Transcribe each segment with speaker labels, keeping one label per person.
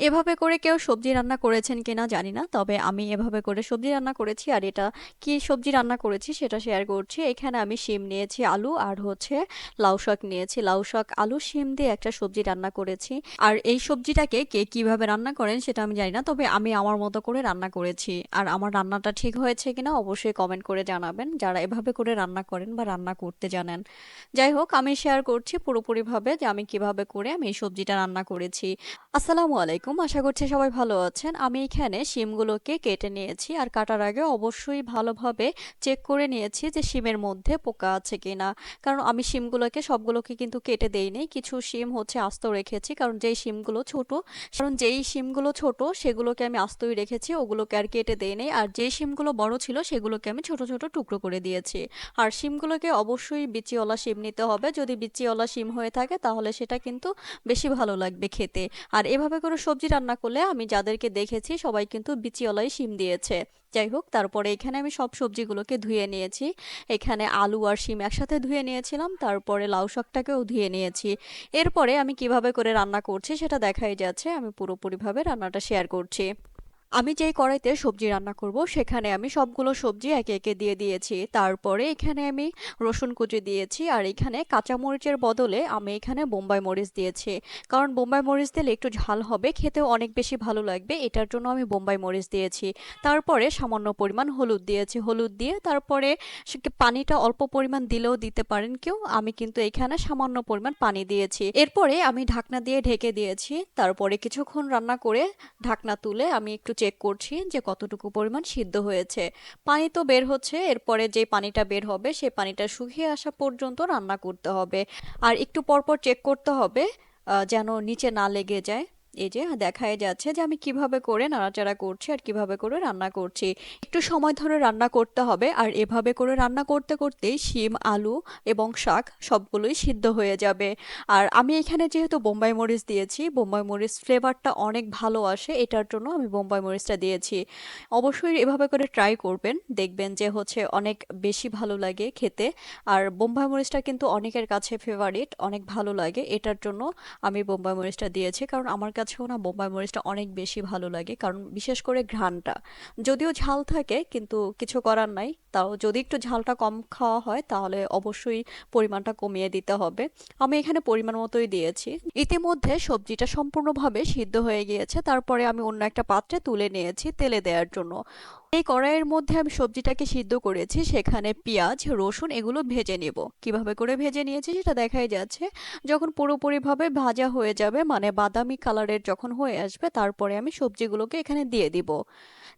Speaker 1: এভাবে করে কেউ সবজি রান্না করেছেন কিনা জানি না, তবে আমি এভাবে করে সবজি রান্না করেছি আর এটা কি সবজি রান্না করেছি সেটা শেয়ার করছি। এখানে আমি শিম নিয়েছি, আলু আর হচ্ছে লাউ শাক নিয়েছি। লাউ শাক, আলু, শিম দিয়ে একটা সবজি রান্না করেছি। আর এই সবজিটাকে কে কীভাবে রান্না করেন সেটা আমি জানি না, তবে আমি আমার মতো করে রান্না করেছি। আর আমার রান্নাটা ঠিক হয়েছে কিনা অবশ্যই কমেন্ট করে জানাবেন, যারা এভাবে করে রান্না করেন বা রান্না করতে জানেন। যাই হোক, আমি শেয়ার করছি পুরোপুরিভাবে যে আমি কীভাবে করে আমি এই সবজিটা রান্না করেছি। আসসালামু আলাইকুম। আশা করছি সবাই ভালো আছেন। আমি এখানে শিমগুলোকে কেটে নিয়েছি আর কাটার আগে অবশ্যই ভালোভাবে চেক করে নিয়েছি যে শিমের মধ্যে পোকা আছে কি না কারণ আমি শিমগুলোকে, সবগুলোকে কিন্তু কেটে দেইনি। কিছু শিম হচ্ছে আস্ত রেখেছি, কারণ যেই শিমগুলো ছোট, কারণ যেই শিমগুলো ছোট, সেগুলোকে আমি আস্তই রেখেছি, ওগুলোকে আর কেটে দেইনি। আর যেই শিমগুলো বড় ছিল, সেগুলোকে আমি ছোট ছোট টুকরো করে দিয়েছি। আর শিমগুলোকে অবশ্যই বিচিওয়ালা শিম নিতে হবে। যদি বিচিওয়ালা শিম হয়ে থাকে, তাহলে সেটা কিন্তু বেশি ভালো লাগবে খেতে। আর এভাবে করে সবজি রান্না করলে আমি যাদেরকে দেখেছি সবাই কিন্তু বিচিওয়ালাই সিম দিয়েছে। যাই হোক, তারপরে এখানে আমি সব সবজিগুলোকে ধুয়ে নিয়েছি। এখানে আলু আর শিম একসাথে ধুয়ে নিয়েছিলাম, তারপরে লাউ শাকটাকেও ধুয়ে নিয়েছি। এরপরে আমি কীভাবে করে রান্না করছি সেটা দেখাই যাচ্ছে। আমি পুরোপুরিভাবে রান্নাটা শেয়ার করছি। আমি যেই কড়াইতে সবজি রান্না করব, সেখানে আমি সবগুলো সবজি একে একে দিয়ে দিয়েছি। তারপরে এখানে আমি রসুন কুচি দিয়েছি আর এখানে কাঁচামরিচের বদলে আমি এখানে বোম্বাই মরিচ দিয়েছি। কারণ বোম্বাই মরিচ দিলে একটু ঝাল হবে, খেতেও অনেক বেশি ভালো লাগবে, এটার জন্য আমি বোম্বাই মরিচ দিয়েছি। তারপরে সামান্য পরিমাণ হলুদ দিয়েছি। হলুদ দিয়ে তারপরে পানিটা অল্প পরিমাণ দিলেও দিতে পারেন কেউ, আমি কিন্তু এখানে সামান্য পরিমাণ পানি দিয়েছি। এরপরে আমি ঢাকনা দিয়ে ঢেকে দিয়েছি। তারপরে কিছুক্ষণ রান্না করে ঢাকনা তুলে আমি একটু চেক করছি যে কতটুকু পরিমাণ সিদ্ধ হয়েছে। পানি তো বের হচ্ছে, এরপরে যে পানিটা বের হবে সেই পানিটা শুকিয়ে আসা পর্যন্ত রান্না করতে হবে। আর একটু পরপর চেক করতে হবে যেন নিচে না লেগে যায়। এই যে দেখাই যাচ্ছে যে আমি কীভাবে করে নাড়াচাড়া করছি আর কীভাবে করে রান্না করছি। একটু সময় ধরে রান্না করতে হবে আর এভাবে করে রান্না করতে করতেই শিম, আলু এবং শাক সবগুলোই সিদ্ধ হয়ে যাবে। আর আমি এখানে যেহেতু বোম্বাই মরিচ দিয়েছি, বোম্বাই মরিচ ফ্লেভারটা অনেক ভালো আসে, এটার জন্য আমি বোম্বাই মরিচটা দিয়েছি। অবশ্যই এভাবে করে ট্রাই করবেন, দেখবেন যে হচ্ছে অনেক বেশি ভালো লাগে খেতে। আর বোম্বাই মরিচটা কিন্তু অনেকের কাছে ফেভারিট, অনেক ভালো লাগে, এটার জন্য আমি বোম্বাই মরিচটা দিয়েছি, কারণ আমার কাছে কাছেও না বোম্বাই মরিচটা অনেক বেশি ভালো লাগে, কারণ বিশেষ করে ঘ্রাণটা। যদিও ঝাল থাকে, কিন্তু কিছু করার নাই। তাও যদি একটু ঝালটা কম খাওয়া হয়, তাহলে অবশ্যই পরিমাণটা কমিয়ে দিতে হবে। আমি এখানে পরিমাণ মতোই দিয়েছি। ইতিমধ্যে সবজিটা সম্পূর্ণভাবে সিদ্ধ হয়ে গিয়েছে। তারপরে আমি অন্য একটা পাত্রে তুলে নিয়েছি তেলে দেওয়ার জন্য। এই কড়াইয়ের মধ্যে আমি সবজিটাকে সিদ্ধ করেছি, সেখানে পেঁয়াজ, রসুন এগুলো ভেজে নেব। কীভাবে করে ভেজে নিয়েছি সেটা দেখাই যাচ্ছে। যখন পুরোপুরিভাবে ভাজা হয়ে যাবে মানে বাদামি কালারের যখন হয়ে আসবে, তারপরে আমি সবজিগুলোকে এখানে দিয়ে দিব।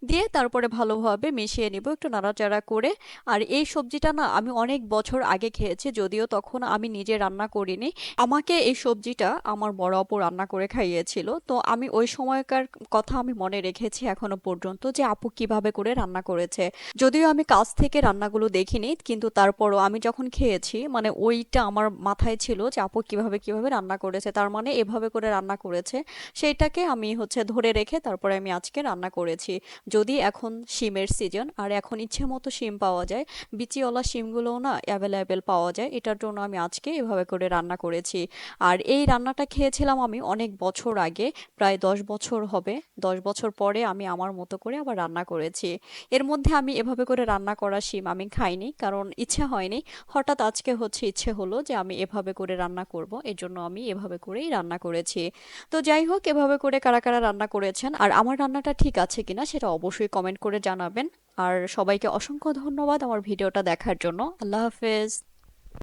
Speaker 1: দিয়ে তারপরে ভালোভাবে মিশিয়ে নিব একটু নাড়াচাড়া করে। আর এই সবজিটা না আমি অনেক বছর আগে খেয়েছি, যদিও তখন আমি নিজে রান্না করিনি। আমাকে এই সবজিটা আমার বড় অপু রান্না করে খাইয়েছিল। তো আমি ওই সময়কার কথা আমি মনে রেখেছি এখনও পর্যন্ত যে আপু কীভাবে করে রান্না করেছে। যদিও আমি কাছ থেকে রান্নাগুলো দেখিনি, কিন্তু তারপরও আমি যখন খেয়েছি মানে ওইটা আমার মাথায় ছিল যে, আপু কীভাবে কীভাবে রান্না করেছে? তার মানে এভাবে করে রান্না করেছে। সেইটাকে আমি হচ্ছে ধরে রেখে তারপরে আমি আজকে রান্না করেছি। যদি এখন শিমের সিজন আর এখন ইচ্ছে মতো শিম পাওয়া যায়, বিচিওয়ালা শিমগুলোও না অ্যাভেলেবেল পাওয়া যায়, এটার জন্য আমি আজকে এভাবে করে রান্না করেছি। আর এই রান্নাটা খেয়েছিলাম আমি অনেক বছর আগে, প্রায় দশ বছর হবে, দশ বছর পরে আমি আমার মতো করে আবার রান্না করেছি। এর মধ্যে আমি এভাবে করে রান্না করা শিম আমি খাইনি, কারণ ইচ্ছে হয়নি। হঠাৎ আজকে হচ্ছে ইচ্ছে হলো যে আমি এভাবে করে রান্না করব এর জন্য আমি এভাবে করেই রান্না করেছি। তো যাই হোক, এভাবে করে কারা কারা রান্না করেছেন আর আমার রান্নাটা ঠিক আছে কিনা সেটা অবশ্যই কমেন্ট করে জানাবেন। আর সবাইকে অসংখ্য ধন্যবাদ আমার ভিডিওটা দেখার জন্য। আল্লাহ হাফেজ।